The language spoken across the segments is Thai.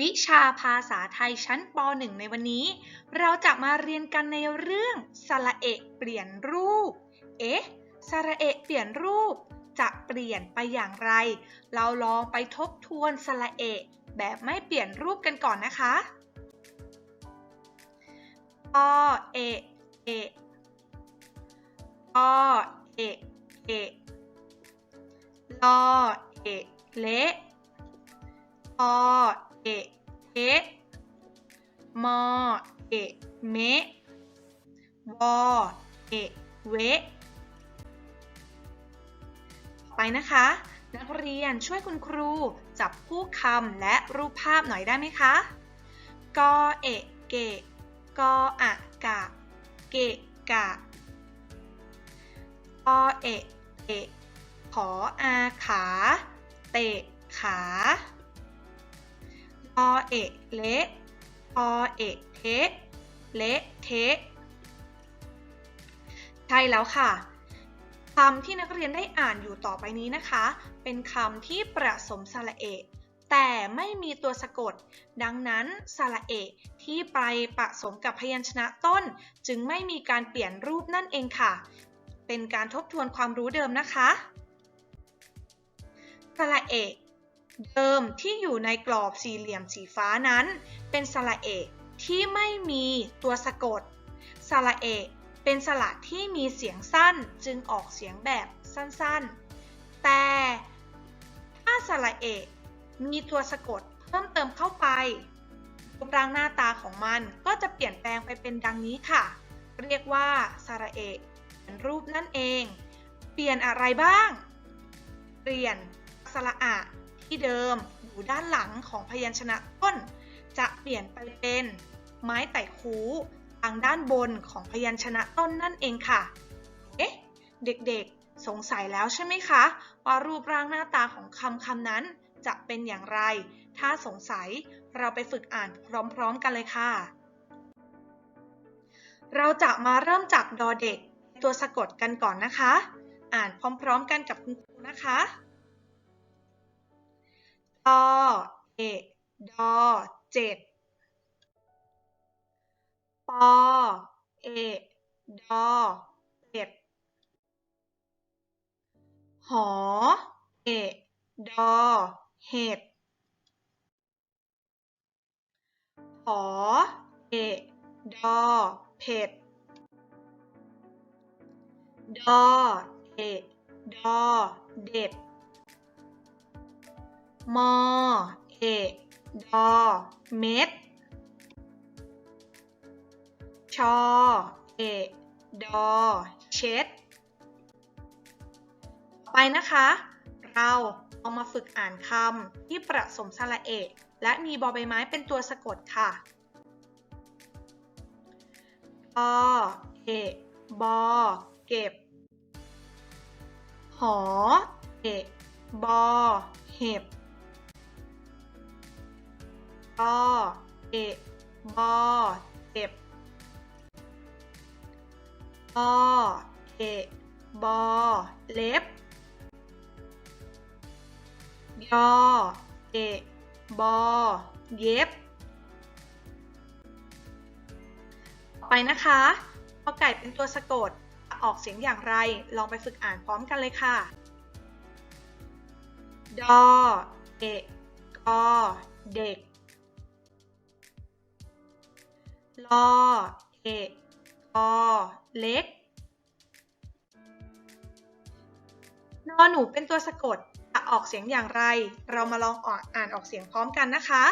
วิชาภาษาไทยชั้นป .1 ในวันนี้ เราจะมาเรียนกันในเรื่องสระเอะเปลี่ยนรูป เอ๊ะ สระเอะเปลี่ยนรูป จะเปลี่ยนไปอย่างไร เราลองไปทบทวนสระเอะแบบไม่เปลี่ยนรูปกันก่อนนะคะอเอะเอะอเอะเอะลอเอะเละอ เอเทะมอเอเมะวอเอเวะไปนะคะ นักเรียนช่วยคุณครูจับคู่คำและรูปภาพหน่อยได้ไหมคะ กอเอะเกะกออะกะ เกะกะอเอะเอะขออาขา เตะขา อเอะเละอเอะเทะเละเทะใช่แล้วค่ะคำที่นักเรียนได้อ่านอยู่ต่อไปนี้นะคะ เป็นคำที่ประสมสระเอะแต่ไม่มีตัวสะกด ดังนั้นสระเอะที่ไปผสมกับพยัญชนะต้น จึงไม่มีการเปลี่ยนรูปนั่นเองค่ะ เป็นการทบทวนความรู้เดิมนะคะสระเอะ เดิมที่อยู่ในกรอบสี่เหลี่ยมสีฟ้านั้น เป็นสระเอะที่ไม่มีตัวสะกด สระเอะเป็นสระที่มีเสียงสั้นจึงออกเสียงแบบสั้นๆ แต่ถ้าสระเอะมีตัวสะกดเพิ่มเติมเข้าไปรูปร่างหน้าตาของมันก็จะเปลี่ยนแปลงไปเป็นดังนี้ค่ะ เรียกว่าสระเอะเป็นรูปนั่นเอง เปลี่ยนอะไรบ้าง เปลี่ยนสระอะ ที่เดิมอยู่ด้านหลังของพยัญชนะต้น จะเปลี่ยนไปเป็นไม้ไต่คูทางด้านบนของพยัญชนะต้นนั่นเองค่ะ เอ๊ะ เด็กๆ สงสัยแล้วใช่ไหมคะ ว่ารูปร่างหน้าตาของคำคำนั้นจะเป็นอย่างไร ถ้าสงสัยเราไปฝึกอ่านพร้อมๆกันเลยค่ะ เราจะมาเริ่มจากดอเด็กตัวสะกดกันก่อนนะคะ อ่านพร้อมๆกันกับคุณครูนะคะ อเอกดอเจ็ดปอเอกดอเป็ดหอเอกดอเห็ดหอเอกดอเผ็ดดอเอกดอเด็ด มอ เอ ดอ เม็ด ชอ เอ ดอ เช็ด ไปนะคะ เราเอามาฝึกอ่านคำที่ประสมสระเอกและมีบอใบไม้เป็นตัวสะกดค่ะอเอกบอ เก็บ หอ เอกบอ เห็บ กอเอกบอเจ็บอเอกบอเล็บยอเอกบอเย็บไปนะคะพอไก่เป็นตัวสะกดออกเสียงอย่างไร ลองไปฝึกอ่านพร้อมกันเลยค่ะ ดอ เอกกอเด็ก ลอเอกอเล็ก นอหนูเป็นตัวสะกดจะออกเสียงอย่างไร เรามาลองอ่านออกเสียงพร้อมกันนะคะ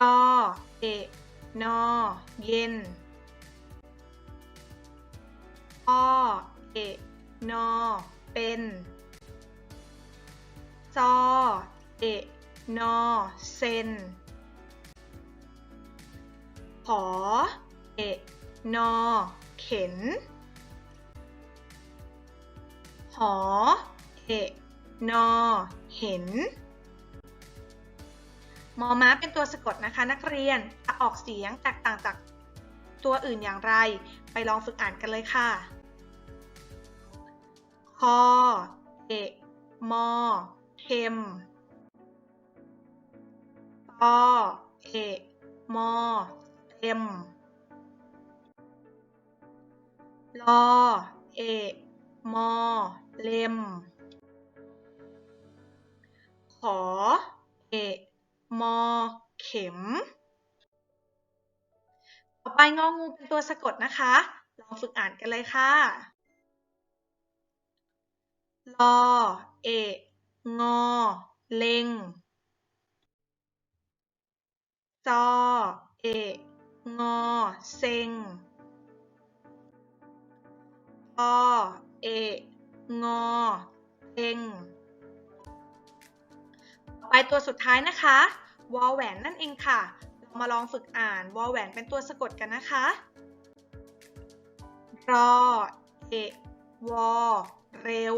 ยอเอกนอ เย็นอเอกนอ เป็นซอเอกนอ เซน หอเอกนอ เข็น หอเอกนอ เห็น มอม้าเป็นตัวสะกดนะคะนักเรียนจะออกเสียงแตกต่างจากตัวอื่นอย่างไร ไปลองฝึกอ่านกันเลยค่ะ คอ เอกมอเทมอเอะมอ เต็มลอเอมอเลมขอเอมอเข็ม ต่อไปงองูเป็นตัวสะกดนะคะ ลองฝึกอ่านกันเลยค่ะลอเองอ เลงจอเอ งอ เซ็งปอเองอเต็งไปตัวสุดท้ายนะคะ วอแหวนนั่นเองค่ะ เรามาลองฝึกอ่าน วอแหวนเป็นตัวสะกดกันนะคะ รอ เอ วอ เร็ว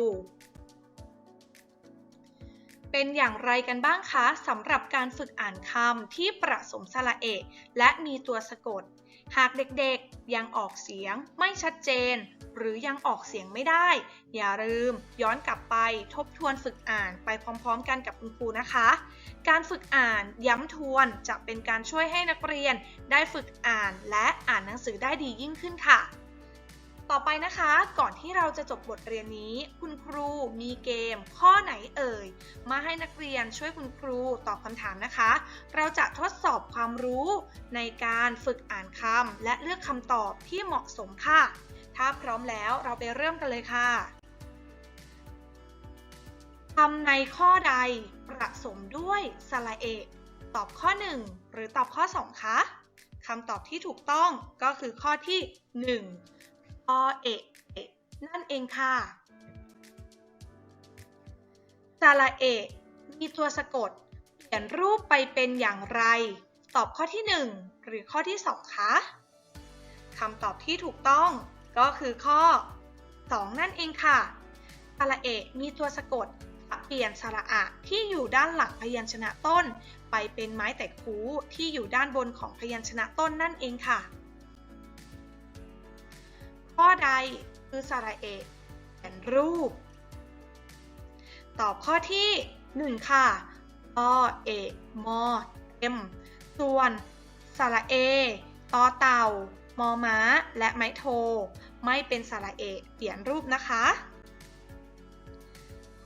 เป็นอย่างไรกันบ้างคะสำหรับการฝึกอ่านคำที่ประสมสระเอะและมีตัวสะกด หากเด็กๆยังออกเสียงไม่ชัดเจน หรือยังออกเสียงไม่ได้ อย่าลืม ย้อนกลับไปทบทวนฝึกอ่านไปพร้อมๆ กันกับคุณครูนะคะ การฝึกอ่านย้ำทวนจะเป็นการช่วยให้นักเรียนได้ฝึกอ่านและอ่านหนังสือได้ดียิ่งขึ้นค่ะ ต่อไปนะคะก่อนที่เราจะจบบทเรียนนี้ คุณครูมีเกม ข้อไหนเอ่ย มาให้นักเรียนช่วยคุณครูตอบคำถามนะคะ เราจะทดสอบความรู้ในการฝึกอ่านคำและเลือกคำตอบที่เหมาะสมค่ะ ถ้าพร้อมแล้วเราไปเริ่มกันเลยค่ะคำในข้อใดประสมด้วยสระเอะตอบข้อ 1 หรือตอบข้อ 2 คะคำตอบที่ถูกต้องก็คือข้อที่ 1 อเอะนั่นเองค่ะสระเอะมีตัวสะกด เปลี่ยนรูปไปเป็นอย่างไร ตอบข้อที่ 1 หรือข้อที่ 2 คะคำตอบที่ถูกต้องก็คือข้อ 2 นั่นเองค่ะสระเอะมีตัวสะกดเปลี่ยนสระอะที่อยู่ด้านหลังพยัญชนะต้น ไปเป็นไม้แต่คูที่อยู่ด้านบนของพยัญชนะต้นนั่นเองค่ะ ข้อใดคือสระเอะเปลี่ยนรูป ตอบข้อที่ 1 ค่ะอเอะมอเอ็มส่วนสระเอตอเต่ามอม้า และไม้โท ไม่เป็นสระเอะเปลี่ยนรูปนะคะ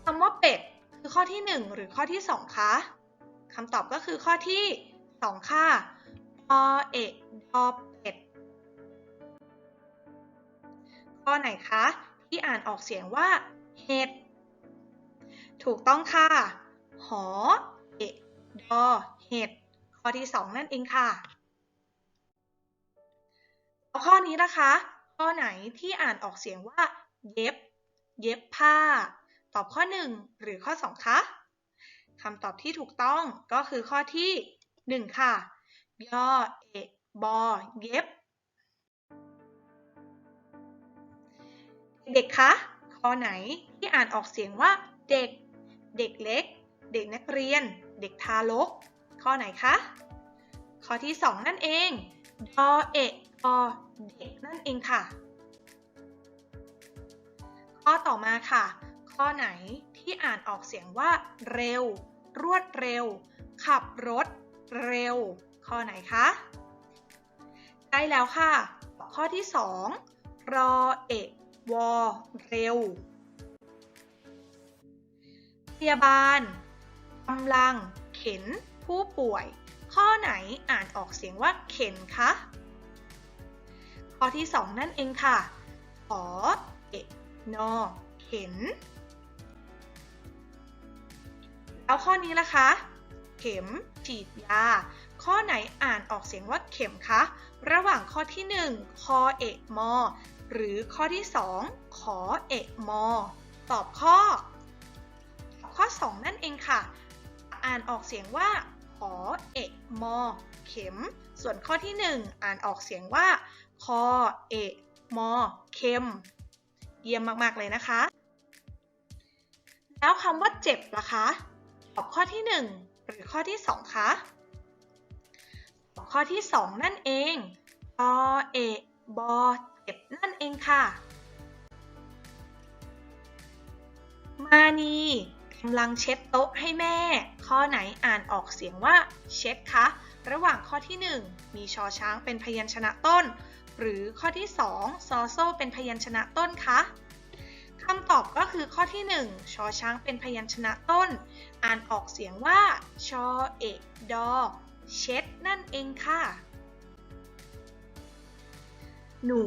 คำว่าเป็ดคือข้อที่ 1 หรือข้อที่ 2คะคำตอบก็คือข้อที่ 2 ค่ะอเอะดอ ข้อไหนคะ ที่อ่านออกเสียงว่า เห็ด ถูกต้องค่ะ หอ เอะดอ เห็ด ข้อที่ 2 นั่นเองค่ะข้อนี้นะคะ ข้อไหนที่อ่านออกเสียงว่า เย็บ เย็บผ้า ตอบข้อ 1 หรือข้อ 2 คะคำตอบที่ถูกต้องก็คือข้อที่ 1 ค่ะยอเอะบอ เย็บ เด็กคะข้อไหนที่อ่านออกเสียงว่าเด็ก เด็กเล็ก เด็กนักเรียน เด็กทารก ข้อไหนคะ ข้อที่ 2 นั่นเองดอเอะอเด็กนั่นเองค่ะ ข้อต่อมาค่ะ ข้อไหนที่อ่านออกเสียงว่าเร็ว รวดเร็ว ขับรถ เร็ว ข้อไหนคะได้แล้วค่ะ ข้อที่ 2 รอเอะ วอเร็ว พยาบาลกำลังเข็นผู้ป่วย ข้อไหนอ่านออกเสียงว่าเข็นคะข้อที่ 2 นั่นเองค่ะขอเอะนอเข็น แล้วข้อนี้ล่ะคะ เข็มฉีดยา ข้อไหนอ่านออกเสียงว่าเข็มคะ ระหว่างข้อที่ 1 คอเอะมอ หรือข้อที่ 2 ขอเอะมอ ตอบข้อ ข้อ 2 นั่นเองค่ะ อ่านออกเสียงว่า ขอเอะมอ เข็ม ส่วนข้อที่ 1 อ่านออกเสียงว่า คอเอะมอ เข็ม เยี่ยมมาก ๆ เลยนะคะ แล้วคำว่าเจ็บล่ะคะ ตอบข้อที่ 1 หรือข้อที่ 2 คะตอบข้อที่ 2 นั่นเองอเอะบอ็บนั่นเองค่ะ มานีกำลังเช็ดโต๊ะให้แม่ข้อข้อไหนอ่านออกเสียงว่าเช็ดคะ ระหว่างข้อที่ 1 มีชอช้างเป็นพยัญชนะต้น หรือข้อที่ 2 ซอโซเป็นพยัญชนะต้นคะคำตอบก็คือข้อที่ 1 ชอช้างเป็นพยัญชนะต้น อ่านออกเสียงว่า ชอเอกดอ เช็ดนั่นเองค่ะ หนู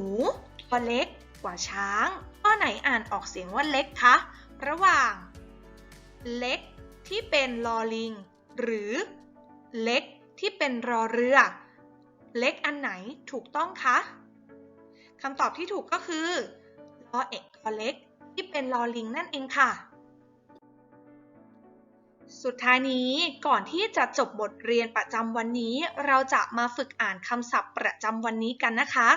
ตัวเล็กกว่าช้าง ข้อไหนอ่านออกเสียงว่าเล็กคะ ระหว่าง เล็กที่เป็นลอลิง หรือ เล็กที่เป็นรอเรือ เล็กอันไหนถูกต้องคะคำตอบที่ถูกก็คือลอเอกลอเล็กที่เป็นลอลิงนั่นเองค่ะ สุดท้ายนี้ก่อนที่จะจบบทเรียนประจำวันนี้ เราจะมาฝึกอ่านคำศัพท์ประจำวันนี้กันนะคะ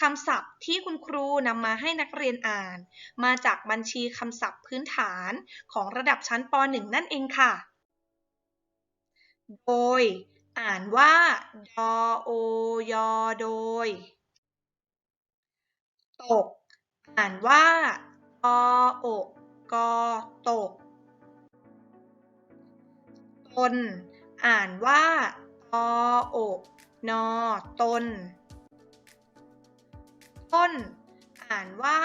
คำศัพท์ที่คุณครูนำมาให้นักเรียนอ่าน มาจากบัญชีคำศัพท์พื้นฐานของระดับชั้นป .1 นั่นเองค่ะ โดย อ่านว่าดอโอยอโดย ตก อ่านว่าตอโอกกอตก ตน อ่านว่าตอโอกนอตน ต้น อ่านว่า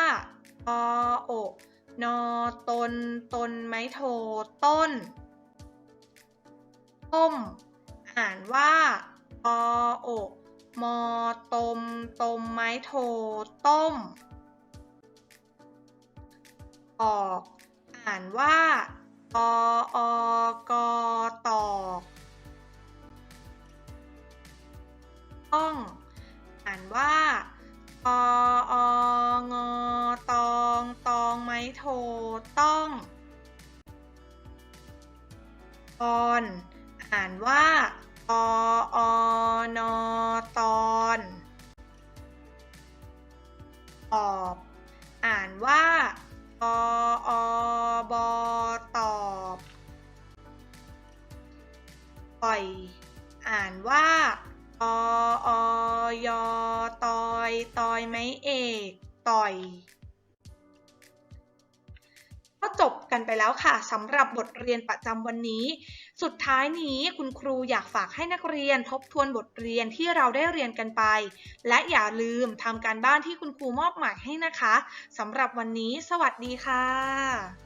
ตอโอกนอตน ตนไม้โทต้น ต้ม อ่านว่าตอโอกมอตม ตมไม้โทต้ม ออก อ่านว่า ออกอตอกต้อง อ่านว่าตอองอตองตองไม้โทต้องตอนอ่านว่าตออนอตอนตอบ อ่านว่า ออบอตอบต่อย อ่านว่าตออยอตอยตอยไม้เอก ต่อย ก็จบ กันไปแล้วค่ะสำหรับบทเรียนประจำวันนี้ สุดท้ายนี้คุณครูอยากฝากให้นักเรียนทบทวนบทเรียนที่เราได้เรียนกันไป และอย่าลืมทำการบ้านที่คุณครูมอบหมายให้นะคะสำหรับวันนี้ สวัสดีค่ะ